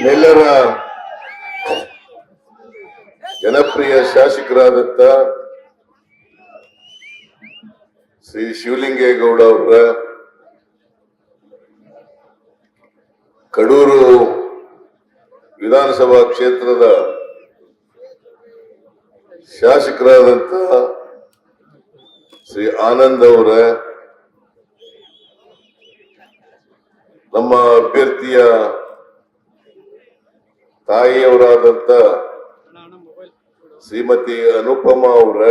ಎಲ್ಲರ ಜನಪ್ರಿಯ ಶಾಸಕರಾದಂತ ಶ್ರೀ ಶಿವಲಿಂಗೇಗೌಡ ಅವರ ಕಡೂರು ವಿಧಾನಸಭಾ ಕ್ಷೇತ್ರದ ಶಾಸಕರಾದಂತ ಶ್ರೀ ಆನಂದ್ ಅವರ ನಮ್ಮ ಅಭ್ಯರ್ಥಿಯ ತಾಯಿಯವರಾದಂತ ಶ್ರೀಮತಿ ಅನುಪಮ ಅವರ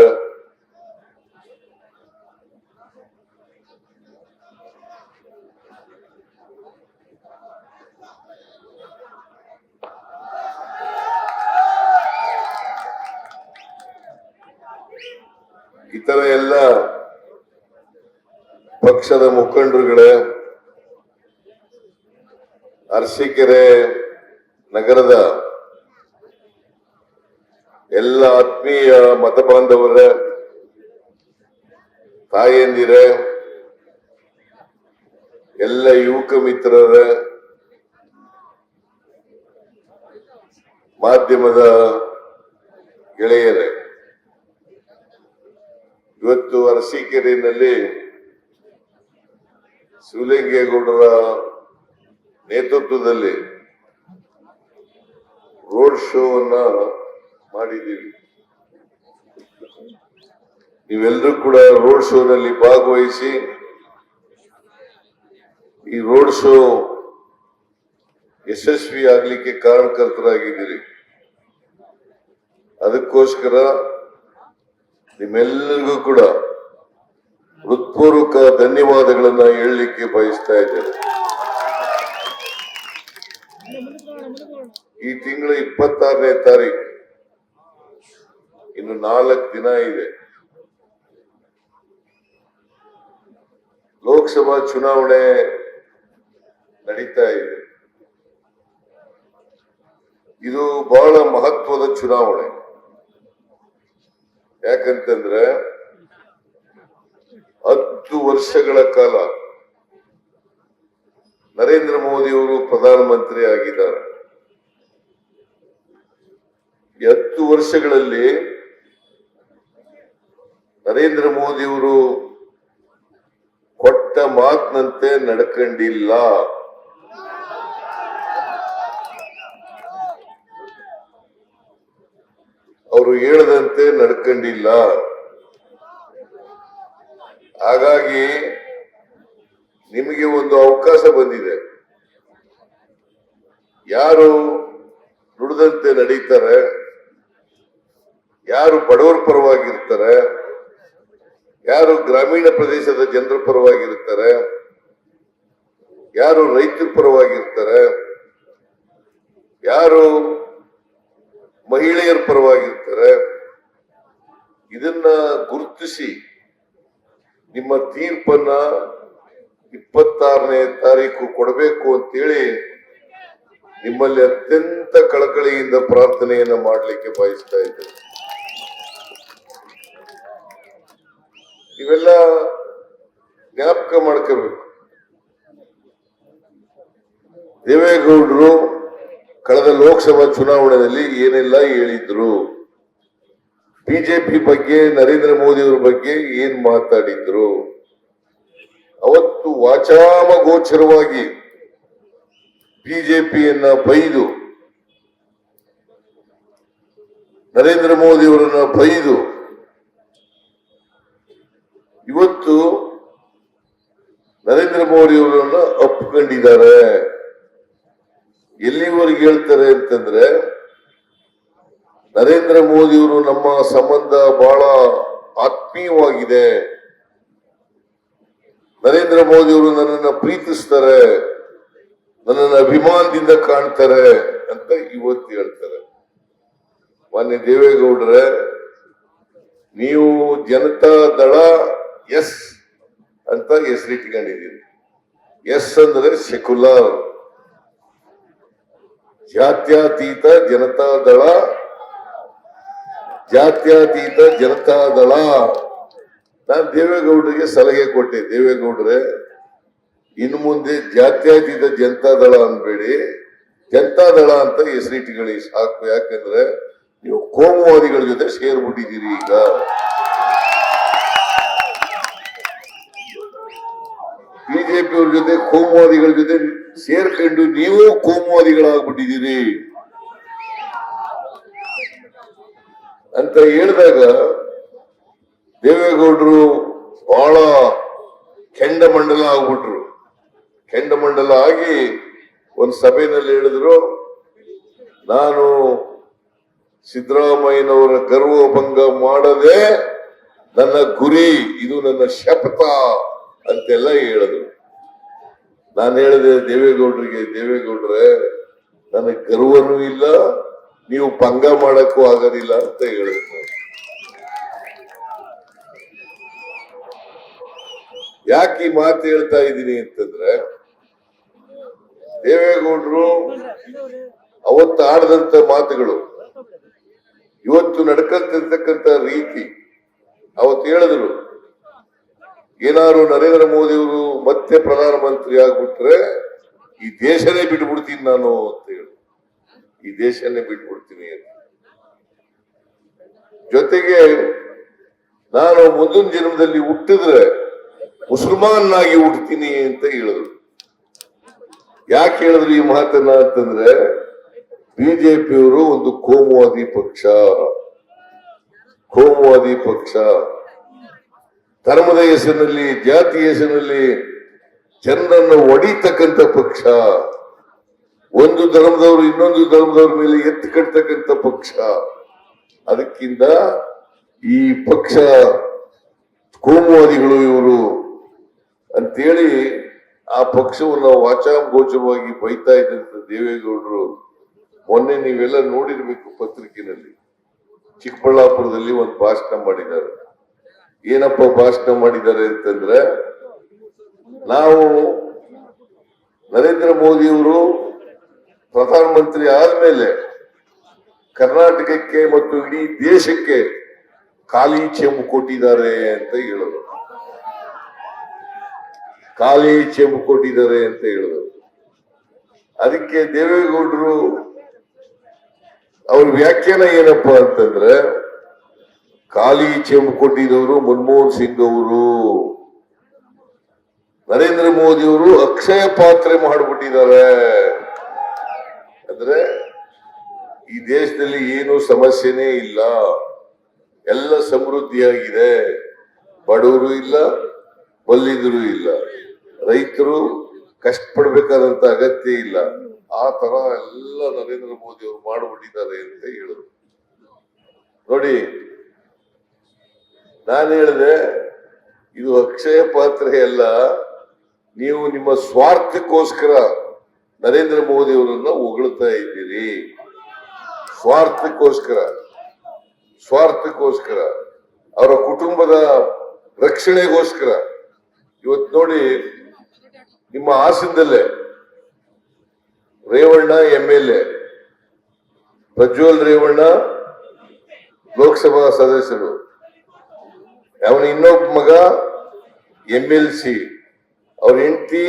ಇತರ ಎಲ್ಲ ಪಕ್ಷದ ಮುಖಂಡರುಗಳೇ ಅರಸೀಕೆರೆ ನಗರದ ಎಲ್ಲ ಆತ್ಮೀಯ ಮತ ಬಾಂಧವರ, ತಾಯಂದಿರ, ಎಲ್ಲ ಯುವಕ ಮಿತ್ರರ, ಮಾಧ್ಯಮದ ಗೆಳೆಯರೇ, ಇವತ್ತು ಅರಸೀಕೆರೆಯಲ್ಲಿ ಶಿವಲಿಂಗೇಗೌಡರ ನೇತೃತ್ವದಲ್ಲಿ ರೋಡ್ ಶೋವನ್ನ ಮಾಡಿದ್ದೀವಿ. ನೀವೆಲ್ಲರೂ ಕೂಡ ರೋಡ್ ಶೋನಲ್ಲಿ ಭಾಗವಹಿಸಿ, ಈ ರೋಡ್ ಶೋ ಯಶಸ್ವಿ ಆಗ್ಲಿಕ್ಕೆ ಕಾರಣಕರ್ತರಾಗಿದ್ದೀರಿ. ಅದಕ್ಕೋಸ್ಕರ ನಿಮ್ಮೆಲ್ಲರಿಗೂ ಕೂಡ ಹೃತ್ಪೂರ್ವಕ ಧನ್ಯವಾದಗಳನ್ನ ಹೇಳಲಿಕ್ಕೆ ಬಯಸ್ತಾ ಇದ್ದೇನೆ. ಈ ತಿಂಗಳ ಇಪ್ಪತ್ತಾರನೇ ತಾರೀಕು ಇನ್ನು ನಾಲ್ಕು ದಿನ ಇದೆ. ಲೋಕಸಭಾ ಚುನಾವಣೆ ನಡೀತಾ ಇದೆ. ಇದು ಬಹಳ ಮಹತ್ವದ ಚುನಾವಣೆ. ಯಾಕಂತಂದ್ರೆ ಹತ್ತು ವರ್ಷಗಳ ಕಾಲ ನರೇಂದ್ರ ಮೋದಿಯವರು ಪ್ರಧಾನಮಂತ್ರಿ ಆಗಿದ್ದಾರೆ. ಹತ್ತು ವರ್ಷಗಳಲ್ಲಿ ನರೇಂದ್ರ ಮೋದಿಯವರು ಕೊಟ್ಟ ಮಾತಿನಂತೆ ನಡ್ಕೊಂಡಿಲ್ಲ. ಅವರು ಹೇಳದಂತೆ ನಡ್ಕೊಂಡಿಲ್ಲ. ಹಾಗಾಗಿ ನಿಮಗೆ ಒಂದು ಅವಕಾಶ ಬಂದಿದೆ. ಯಾರು ನುಡಿದಂತೆ ನಡೀತಾರೆ, ಯಾರು ಬಡವರ ಪರವಾಗಿರ್ತಾರೆ, ಯಾರು ಗ್ರಾಮೀಣ ಪ್ರದೇಶದ ಜನರ ಪರವಾಗಿರ್ತಾರೆ, ಯಾರು ರೈತರ ಪರವಾಗಿರ್ತಾರೆ, ಯಾರು ಮಹಿಳೆಯರ ಪರವಾಗಿರ್ತಾರೆ, ಇದನ್ನ ಗುರುತಿಸಿ ನಿಮ್ಮ ತೀರ್ಪನ್ನ ಇಪ್ಪತ್ತಾರನೇ ತಾರೀಕು ಕೊಡಬೇಕು ಅಂತೇಳಿ ನಿಮ್ಮಲ್ಲಿ ಅತ್ಯಂತ ಕಳಕಳಿಯಿಂದ ಪ್ರಾರ್ಥನೆಯನ್ನ ಮಾಡಲಿಕ್ಕೆ ಬಯಸ್ತಾ ಇದ್ದೇವೆ ಇವೆಲ್ಲ ಜ್ಞಾಪಕ ಮಾಡ್ಕೋಬೇಕು. ದೇವೇಗೌಡರು ಕಳೆದ ಲೋಕಸಭಾ ಚುನಾವಣೆಯಲ್ಲಿ ಏನೆಲ್ಲ ಹೇಳಿದ್ರು? ಬಿಜೆಪಿ ಬಗ್ಗೆ, ನರೇಂದ್ರ ಮೋದಿ ಅವರ ಬಗ್ಗೆ ಏನ್ ಮಾತಾಡಿದ್ರು? ಅವತ್ತು ವಾಚಾಮ ಗೋಚರವಾಗಿ ಬಿಜೆಪಿಯನ್ನ ಬೈದು, ನರೇಂದ್ರ ಮೋದಿ ಅವರನ್ನ ಬೈದು, ಇವತ್ತು ನರೇಂದ್ರ ಮೋದಿ ಅವರನ್ನು ಅಪ್ಕೊಂಡಿದ್ದಾರೆ ಎಲ್ಲಿವರೆಗೆ ಹೇಳ್ತಾರೆ ಅಂತಂದ್ರೆ, ನರೇಂದ್ರ ಮೋದಿಯವರು ನಮ್ಮ ಸಂಬಂಧ ಬಹಳ ಆತ್ಮೀಯವಾಗಿದೆ. ನರೇಂದ್ರ ಮೋದಿಯವರು ನನ್ನನ್ನ ಪ್ರೀತಿಸ್ತಾರೆ, ನನ್ನನ್ನು ಅಭಿಮಾನದಿಂದ ಕಾಣ್ತಾರೆ ಅಂತ ಇವತ್ತು ಹೇಳ್ತಾರೆ. ಮಾನ್ಯ ದೇವೇಗೌಡ್ರೆ, ನೀವು ಜನತಾ ದಳ ಎಸ್ ಅಂತ ಹೆಸರಿಟ್ಕೊಂಡಿದ್ದೀರಿ ಎಸ್ ಅಂದ್ರೆ ಸೆಕ್ಯುಲರ್. ಜಾತ್ಯತೀತ ಜನತಾ ದಳ, ಜಾತ್ಯತೀತ ಜನತಾ ದಳ. ನಾನು ದೇವೇಗೌಡರಿಗೆ ಸಲಹೆ ಕೊಟ್ಟೆ. ದೇವೇಗೌಡ್ರೆ, ಇನ್ನು ಮುಂದೆ ಜಾತ್ಯತೀತ ಜನತಾ ದಳ ಜನತಾದಳ ಅಂತ ಹೆಸರಿಟ್ಟುಗಳಿ ಸಾಕು. ಯಾಕಂದ್ರೆ ನೀವು ಕೋಮುವಾದಿಗಳ ಜೊತೆ ಸೇರ್ಬಿಟ್ಟಿದ್ದೀರಿ ಈಗ. ಬಿಜೆಪಿಯವ್ರ ಜೊತೆ ಕೋಮುವಾದಿಗಳ ಜೊತೆ ಸೇರ್ಕೊಂಡು ನೀವು ಕೋಮುವಾದಿಗಳಾಗ್ಬಿಟ್ಟಿದ್ದೀರಿ. ಅಂತ ಹೇಳಿದಾಗ ದೇವೇಗೌಡರು ಬಹಳ ಕೆಂಡಮಂಡಲ ಆಗ್ಬಿಟ್ರು. ಕೆಂಡಮಂಡಲ ಆಗಿ ಒಂದು ಸಭೆಯಲ್ಲಿ ಹೇಳಿದ್ರು, ನಾನು ಸಿದ್ದರಾಮಯ್ಯನವರ ಗರ್ವಭಂಗ ಮಾಡದೆ ನನ್ನ ಗುರಿ, ಇದು ನನ್ನ ಶಪಥ ಅಂತೆಲ್ಲ ಹೇಳಿದ್ರು. ನಾನು ಹೇಳಿದೆ, ದೇವೇಗೌಡರಿಗೆ, ದೇವೇಗೌಡ್ರೆ, ನನಗೆ ಗರ್ವನೂ ಇಲ್ಲ, ನೀವು ಭಂಗ ಮಾಡಕ್ಕೂ ಆಗೋದಿಲ್ಲ ಅಂತ ಹೇಳಿದ್ರು. ಯಾಕೆ ಈ ಮಾತು ಹೇಳ್ತಾ ಇದ್ದೀನಿ ಅಂತಂದ್ರೆ, ದೇವೇಗೌಡರು ಅವತ್ತು ಆಡದಂತ ಮಾತುಗಳು, ಇವತ್ತು ನಡ್ಕಂತಿರ್ತಕ್ಕಂತ ರೀತಿ, ಅವತ್ತು ಹೇಳಿದ್ರು. ಏನಾದ್ರು ನರೇಂದ್ರ ಮೋದಿ ಅವರು ಮತ್ತೆ ಪ್ರಧಾನಮಂತ್ರಿ ಆಗ್ಬಿಟ್ರೆ ಈ ದೇಶನೇ ಬಿಟ್ಬಿಡ್ತೀನಿ ನಾನು ಅಂತ ಹೇಳಿ. ಈ ದೇಶನೇ ಬಿಟ್ಬಿಡ್ತೀನಿ ಅಂತ. ಜೊತೆಗೆ ನಾನು ಮುಂದಿನ ಜನ್ಮದಲ್ಲಿ ಹುಟ್ಟಿದ್ರೆ ಮುಸಲ್ಮಾನಾಗಿ ಹುಡ್ತೀನಿ ಅಂತ ಹೇಳಿದ್ರು. ಯಾಕೆ ಹೇಳಿದ್ರು ಈ ಮಾತನ್ನ ಅಂತಂದ್ರೆ, ಬಿಜೆಪಿಯವರು ಒಂದು ಕೋಮುವಾದಿ ಪಕ್ಷ. ಕೋಮುವಾದಿ ಪಕ್ಷ. ಧರ್ಮದ ಹೆಸರಿನಲ್ಲಿ, ಜಾತಿ ಹೆಸರಿನಲ್ಲಿ ಜನರನ್ನು ಒಡಿತಕ್ಕಂಥ ಪಕ್ಷ. ಒಂದು ಧರ್ಮದವರು ಇನ್ನೊಂದು ಧರ್ಮದವ್ರ ಮೇಲೆ ಎತ್ತು ಕಟ್ತಕ್ಕಂಥ ಪಕ್ಷ. ಅದಕ್ಕಿಂತ ಈ ಪಕ್ಷ ಕೋಮುವಾದಿಗಳು ಇವರು ಅಂತೇಳಿ ಆ ಪಕ್ಷವನ್ನು ವಾಚಾಂಗೋಚವಾಗಿ ಬೈತಾ ಇದ್ದಂತ ದೇವೇಗೌಡರು, ಮೊನ್ನೆ ನೀವೆಲ್ಲ ನೋಡಿರ್ಬೇಕು ಪತ್ರಿಕೆನಲ್ಲಿ. ಚಿಕ್ಕಬಳ್ಳಾಪುರದಲ್ಲಿ ಒಂದು ಭಾಷಣ ಮಾಡಿದ್ದಾರೆ. ಏನಪ್ಪ ಭಾಷಣ ಮಾಡಿದ್ದಾರೆ ಅಂತಂದ್ರೆ, ನಾವು ನರೇಂದ್ರ ಮೋದಿಯವರು ಪ್ರಧಾನಮಂತ್ರಿ ಆದ್ಮೇಲೆ ಕರ್ನಾಟಕಕ್ಕೆ ಮತ್ತು ಇಡೀ ದೇಶಕ್ಕೆ ಖಾಲಿ ಚೆಂಬು ಕೊಟ್ಟಿದ್ದಾರೆ ಅಂತ ಹೇಳಿದ್ರು ಖಾಲಿ ಚೆಂಬು ಕೊಟ್ಟಿದ್ದಾರೆ ಅಂತ ಹೇಳಿದ್ರು. ಅದಕ್ಕೆ ದೇವೇಗೌಡರು ಅವ್ರ ವ್ಯಾಖ್ಯಾನ ಏನಪ್ಪಾ ಅಂತಂದ್ರೆ ಖಾಲಿ ಚೆಂಬು ಕೊಟ್ಟಿದ್ದವರು ಮನಮೋಹನ್ ಸಿಂಗ್ ಅವರು. ನರೇಂದ್ರ ಮೋದಿ ಅವರು ಅಕ್ಷಯ ಪಾತ್ರೆ ಮಾಡಿಬಿಟ್ಟಿದ್ದಾರೆ. ಅಂದ್ರೆ ಈ ದೇಶದಲ್ಲಿ ಏನು ಸಮಸ್ಯೆನೇ ಇಲ್ಲ. ಎಲ್ಲ ಸಮೃದ್ಧಿಯಾಗಿದೆ. ಬಡವರು ಇಲ್ಲ ಬಲ್ಲಿದ್ರು ಇಲ್ಲ. ರೈತರು ಕಷ್ಟಪಡ್ಬೇಕಾದಂತ ಅಗತ್ಯ ಇಲ್ಲ. ಆ ತರ ಎಲ್ಲ ನರೇಂದ್ರ ಮೋದಿ ಅವರು ಮಾಡಿಬಿಟ್ಟಿದ್ದಾರೆ ಅಂತ ಹೇಳಿದ್ರು. ನೋಡಿ, ನಾನು ಹೇಳಿದೆ, ಇದು ಅಕ್ಷಯ ಪಾತ್ರೆ ಅಲ್ಲ, ನೀವು ನಿಮ್ಮ ಸ್ವಾರ್ಥಕ್ಕೋಸ್ಕರ ನರೇಂದ್ರ ಮೋದಿ ಅವರನ್ನ ಹೊಗಳ್ತಾ ಇದ್ದೀರಿ. ಸ್ವಾರ್ಥಕ್ಕೋಸ್ಕರ ಸ್ವಾರ್ಥಕ್ಕೋಸ್ಕರ, ಅವರ ಕುಟುಂಬದ ರಕ್ಷಣೆಗೋಸ್ಕರ. ಇವತ್ತು ನೋಡಿ ನಿಮ್ಮ ಹಾಸನದಲ್ಲೇ Revanna M L A Prajwal Revanna, Lok Sabha ಸದಸ್ಯರು, ಅವನ ಇನ್ನೊಬ್ಬ ಮಗ ಎಂ ಎಲ್ ಸಿ ಅವ್ರ ಹೆಂಡತಿ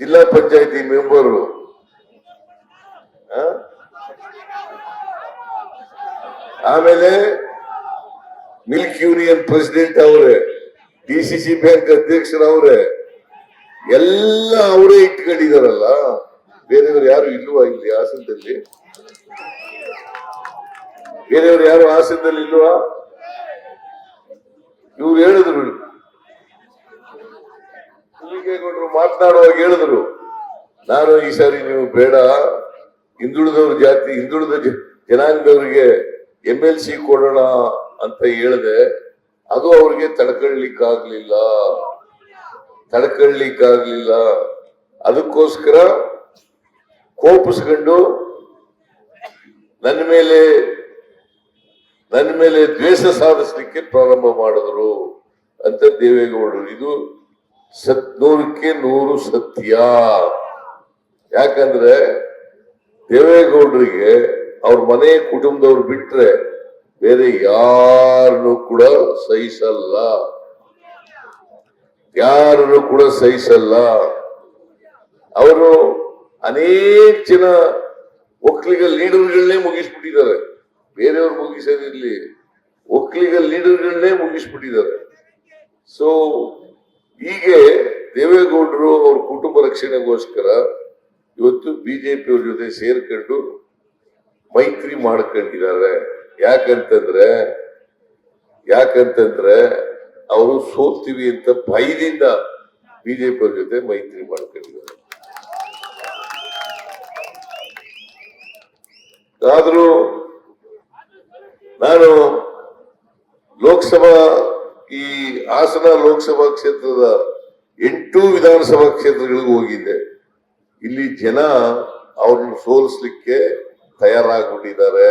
ಜಿಲ್ಲಾ ಪಂಚಾಯತಿ ಮೆಂಬರು. ಆಮೇಲೆ ಮಿಲ್ಕ್ ಯೂನಿಯನ್ ಪ್ರೆಸಿಡೆಂಟ್ ಅವರೇ, ಡಿ ಸಿ ಸಿ ಬ್ಯಾಂಕ್ ಅಧ್ಯಕ್ಷರವ್ರೆ. ಎಲ್ಲ ಅವರೇ ಇಟ್ಕೊಂಡಿದಾರಲ್ಲ ಬೇರೆಯವರು ಯಾರು ಇಲ್ವಾ ಇಲ್ಲಿ ಹಾಸನದಲ್ಲಿ? ಬೇರೆಯವರು ಯಾರು ಹಾಸನದಲ್ಲಿ ಇಲ್ವಾ? ಇವ್ರು ಹೇಳಿದ್ರು. ಹುಲಿಗೇಗೌಡರು ಮಾತನಾಡುವಾಗ ಹೇಳಿದ್ರು, ನಾನು ಈ ಸಾರಿ ನೀವು ಬೇಡ. ಹಿಂದುಳಿದವ್ರ ಜಾತಿ, ಹಿಂದುಳಿದ ಜನಾಂಗದವರಿಗೆ ಎಂ ಎಲ್ ಸಿ ಕೊಡೋಣ ಅಂತ ಹೇಳಿದೆ. ಅದು ಅವ್ರಿಗೆ ತಡ್ಕೊಳ್ಳಿಕ್ಕಾಗ್ಲಿಲ್ಲ ತಡ್ಕೊಳ್ಳಿಕ್ಕಾಗ್ಲಿಲ್ಲ. ಅದಕ್ಕೋಸ್ಕರ ಕೋಪಿಸ್ಕೊಂಡು ನನ್ನ ಮೇಲೆ ನನ್ನ ಮೇಲೆ ದ್ವೇಷ ಸಾಧಿಸ್ಲಿಕ್ಕೆ ಪ್ರಾರಂಭ ಮಾಡಿದ್ರು ಅಂತ ದೇವೇಗೌಡರು. ಇದು ಸತ್, ನೂರಕ್ಕೆ ನೂರು ಸತ್ಯ. ಯಾಕಂದ್ರೆ ದೇವೇಗೌಡರಿಗೆ ಅವ್ರ ಮನೆ ಕುಟುಂಬದವ್ರು ಬಿಟ್ರೆ ಬೇರೆ ಯಾರನ್ನು ಕೂಡ ಸಹಿಸಲ್ಲ. ಯಾರನ್ನು ಕೂಡ ಸಹಿಸಲ್ಲ. ಅವರು ಅನೇಕ ಜನ ಒಕ್ಕಲಿಗ ಲೀಡರ್ಗಳನ್ನೇ ಮುಗಿಸ್ಬಿಟ್ಟಿದ್ದಾರೆ. ಬೇರೆಯವ್ರು ಮುಗಿಸೋದಿರ್ಲಿ. ಒಕ್ಕಲಿಗ ಲೀಡರ್ಗಳನ್ನೇ ಮುಗಿಸ್ಬಿಟ್ಟಿದ್ದಾರೆ. ಸೊ ಹೀಗೆ ದೇವೇಗೌಡರು ಅವ್ರ ಕುಟುಂಬ ರಕ್ಷಣೆಗೋಸ್ಕರ ಇವತ್ತು ಬಿಜೆಪಿ ಅವ್ರ ಜೊತೆ ಸೇರ್ಕೊಂಡು ಮೈತ್ರಿ ಮಾಡ್ಕೊಂಡಿದ್ದಾರೆ. ಯಾಕಂತಂದ್ರೆ ಯಾಕಂತಂದ್ರೆ ಅವರು ಸೋಲ್ತೀವಿ ಅಂತ ಭಯದಿಂದ ಬಿಜೆಪಿ ಅವ್ರ ಜೊತೆ ಮೈತ್ರಿ ಮಾಡ್ಕೊಂಡಿದ್ದಾರೆ. ಆದರೂ ನಾನು ಲೋಕಸಭಾ ಈ ಹಾಸನ ಲೋಕಸಭಾ ಕ್ಷೇತ್ರದ ಎಂಟು ವಿಧಾನಸಭಾ ಕ್ಷೇತ್ರಗಳಿಗೆ ಹೋಗಿದ್ದೆ. ಇಲ್ಲಿ ಜನ ಅವ್ರನ್ನ ಸೋಲಿಸ್ಲಿಕ್ಕೆ ತಯಾರಾಗ್ಬಿಟ್ಟಿದ್ದಾರೆ.